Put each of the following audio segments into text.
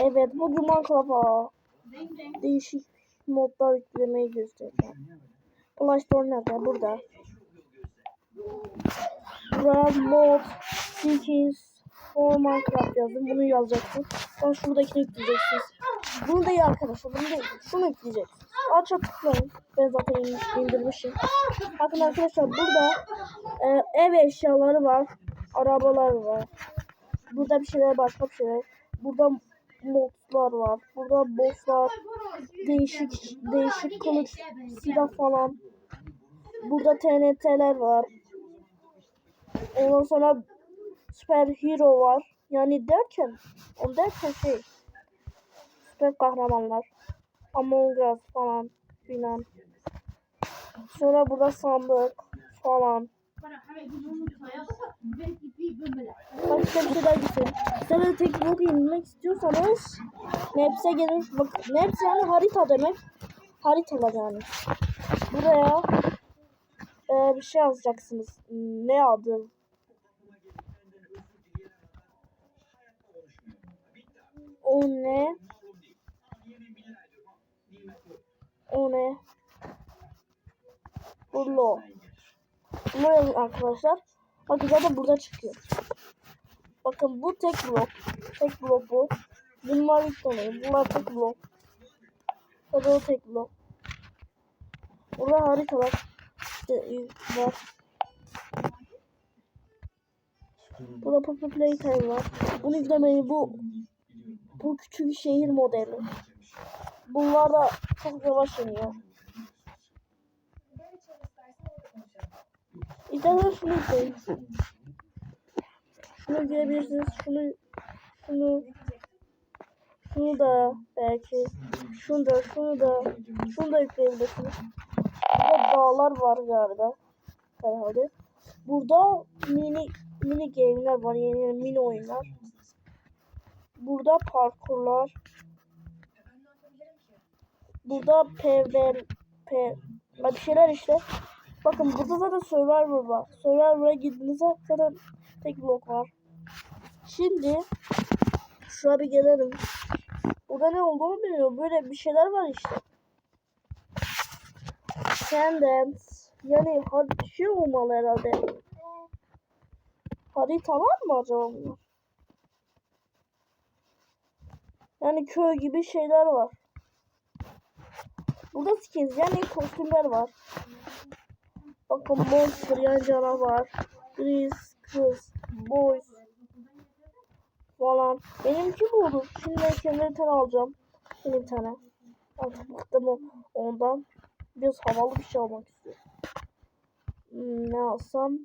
Evet bugün Minecraft'a değişik modlar yüklemeyi göstereceğim. Play Store nerede? Burada. Buraya mod skins for Minecraft yazın. Bunu yazacaksın. Sonra şuradakini yükleyeceksiniz. Bunu değil arkadaşlar. Bunu değil. Şunu yükleyeceksiniz. Aça tıklayın. Ben zaten in- indirmişim. Bakın arkadaşlar burada e, ev eşyaları var. Arabalar var. Burada bir şeyler başka bir şeyler. Burada modlar var. Burada bosslar. Değişik değişik kılıç silah falan. Burada TNT'ler var. Ondan sonra süper hero var. Yani derken, o derken şey. Süper kahramanlar. Among Us falan filan. Sonra burada sandık falan. Size bir şey de tek blok indirmek istiyorsanız Maps'e gelin. Bak Maps yani harita demek. Haritalar yani. Buraya e, bir şey yazacaksınız. Ne adı? O ne? O ne? Burlo. Yazın arkadaşlar. Bakın zaten burada çıkıyor. Bakın bu tek blok. Tek blok bu. Bunlar üç tane. Bunlar tek blok. Da o tek blok. Burada haritalar işte var. Burada Poppy Playtime var. Bunu yüklemeyi bu bu küçük şehir modeli. Bunlar da çok yavaş iniyor. İstersen şunu yükleyin. Şunu yükleyebilirsiniz. Şunu şunu şunu da belki şunu da şunu da şunu da yükleyebilirsiniz. Burada dağlar var galiba herhalde. Burada mini mini game'ler var yeni mini oyunlar. Burada parkurlar. Burada PvP P bir şeyler işte. Bakın burada zaten Survivor var. Survivor'a gittiğinizde zaten tek blok var. Şimdi şuraya bir gelelim. Burada ne olduğunu bilmiyorum. Böyle bir şeyler var işte. Sandance. Yani şey olmalı herhalde. Haritalar mı acaba bunlar? Yani köy gibi şeyler var. Burada skins yani kostümler var. Bakın monster yan canavar. Gris, kız, boys falan. Benimki bu olur. Şimdi kendime bir tane alacağım. Benim bir tane. Artık bıktım ondan. Biraz havalı bir şey almak istiyorum. Hmm, ne alsam?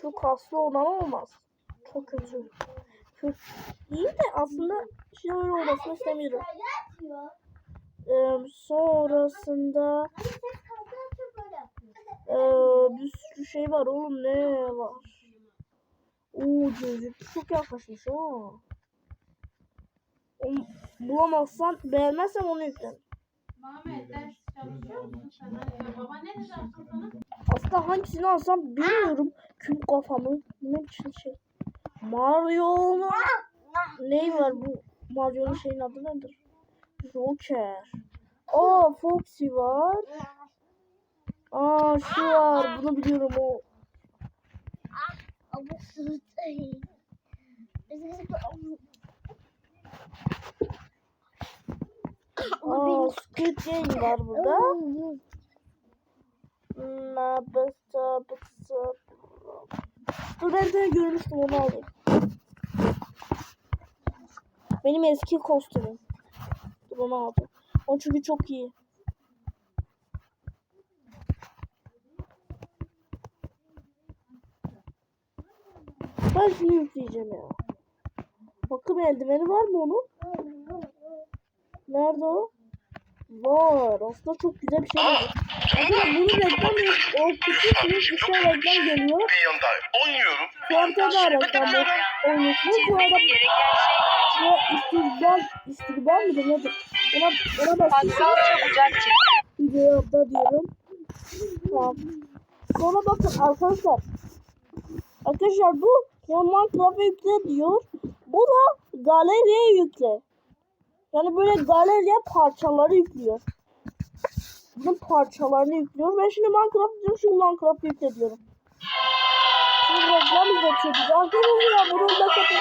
Şu kaslı olan olmaz. Çok kötü. Kötü. İyi de aslında şey öyle olmasını istemiyorum. Ee, sonrasında ee, bir sürü şey var oğlum ne var? Oo gözlük çok yaklaşmış ha. Onu bulamazsan beğenmezsem onu yüklen. Muhammed ders çalışıyor musun sen? Hadi. Baba ne dedi aslında sana? Aslında hangisini alsam bilmiyorum. Küm kafamı. Ne biçim şey. Mario'nun neyi var bu? Mario'nun şeyin adı nedir? Joker. Aa Foxy var. Aa şu var. Bunu biliyorum o. Aa Squid Game var burada. Hmm, bısa. Dur ben seni görmüştüm onu alayım. Benim eski kostümüm. Dur onu aldım. O çünkü çok iyi. Ben şunu yükleyeceğim ya. Bakım eldiveni var mı onun? Nerede o? Var. Aslında çok güzel bir şey var. Ama bunu reklam. O küçük bir şey reklam geliyor. An da reklam yok. Oynuyorsunuz. Bu arada bu istikbal, istikbal mıdır nedir? Ona, ona basıyorsunuz. Pascal çabucak atla diyorum. Tamam. Sonra bakın arkadaşlar. Arkadaşlar bu ya Minecraft'a yükle diyor. Bu da galeriye yükle. Yani böyle galeriye parçaları yüklüyor. Bunun parçalarını yüklüyor. Ben şimdi Minecraft diyorum. Şimdi Minecraft yükle diyorum. Şimdi reklam izletiyor bize. Arkadaşlar bunu da katın.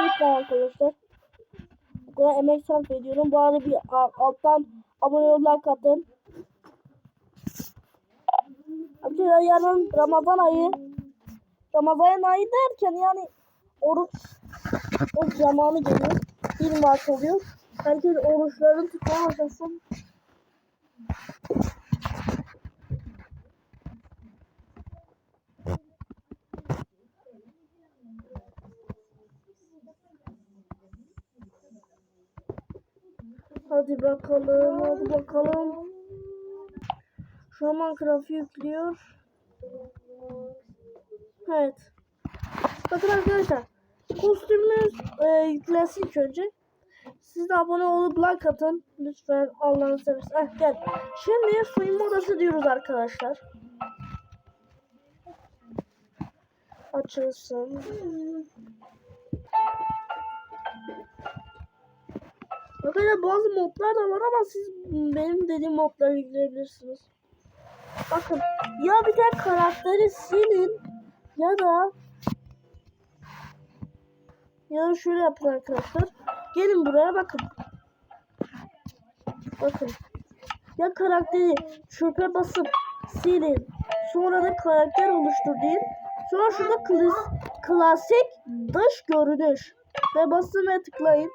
Lütfen arkadaşlar. Bu kadar emek sarf ediyorum. Bu arada bir alttan abone olmak atın. Arkadaşlar yarın Ramazan ayı. Ramazan ayı derken yani oruç o zamanı geliyor. Bir Mart oluyor. Herkes oruçlarını tutmaya başlasın. Hadi bakalım, hadi bakalım. Şu an Minecraft yüklüyor. Evet. Bakın arkadaşlar. Kostümümüz e, yüklensin ilk önce. Siz de abone olup like atın. Lütfen Allah'ını seversen. Eh, gel. Şimdi soyunma odası diyoruz arkadaşlar. Açılsın. Arkadaşlar bazı modlar da var ama siz benim dediğim modları yükleyebilirsiniz. Bakın ya bir tane karakteri silin ya da ya da şöyle yapın arkadaşlar. Gelin buraya bakın. Bakın. Ya karakteri çöpe basıp silin. Sonra da karakter oluştur deyin. Sonra şurada klas, klasik dış görünüş. Ve basın tıklayın.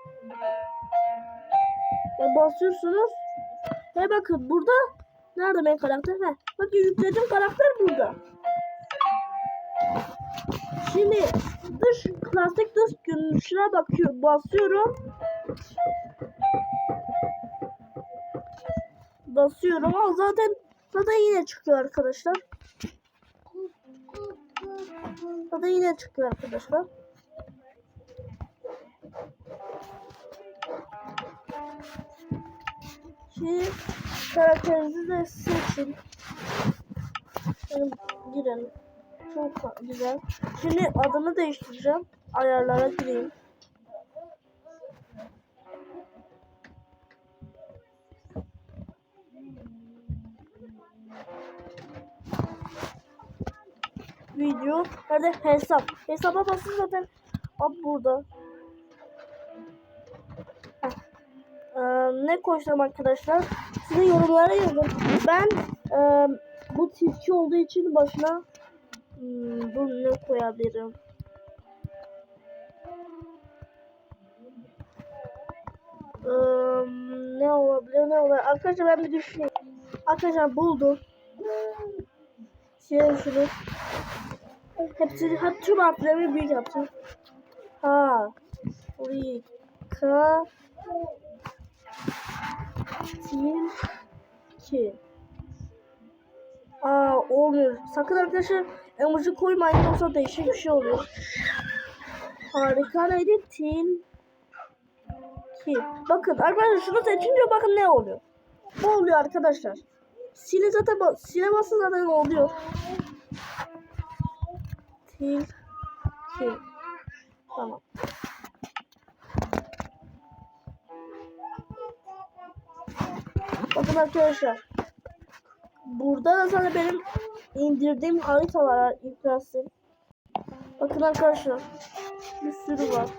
Ve basıyorsunuz. Ve bakın burada nerede benim karakter? Heh. Bakın yükledim karakter burada. Şimdi dış klasik dış görünüşüne bakıyor. Basıyorum. Basıyorum ama zaten zaten yine çıkıyor arkadaşlar. Zaten yine çıkıyor arkadaşlar. Şimdi karakterinizi de seçin. Girelim. Çok güzel. Şimdi adımı değiştireceğim. Ayarlara gireyim. Video. Nerede? Hesap. Hesaba basın zaten. Ab burada. Ee, ne koysam arkadaşlar? Size yorumlara yazın. Ben e, bu tilki olduğu için başına hmm, dur ne koyabilirim? Ee, ne olabilir ne olabilir? Arkadaşlar ben bir düşüneyim. Arkadaşlar buldum. Şey şunu. Hepsini hep tüm harflerimi büyük yaptım. Ha. Rika. Tilki. Aa olmuyor. Sakın arkadaşlar emoji koymayın yoksa değişik bir şey oluyor. Harika neydi? Tilki. Bakın arkadaşlar şunu seçince bakın ne oluyor. Bu oluyor arkadaşlar. Sile zaten sile basın zaten oluyor. Tilki. Tamam. Bakın arkadaşlar. Burada da sana benim indirdiğim haritalar yüklensin. Bakın arkadaşlar. Bir sürü var.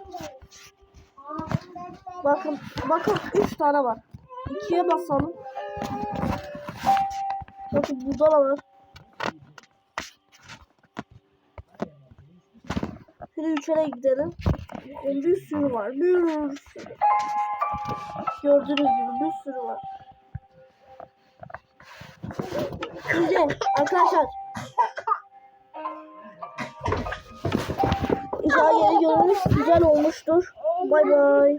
Bakın bakın 3 tane var. 2'ye basalım. Bakın burada da var. Şimdi 3'e gidelim. Bir sürü var. Bir sürü. Gördüğünüz gibi bir sürü var. Güzel arkadaşlar. İnşallah yeni görünüş güzel olmuştur. Bay bay.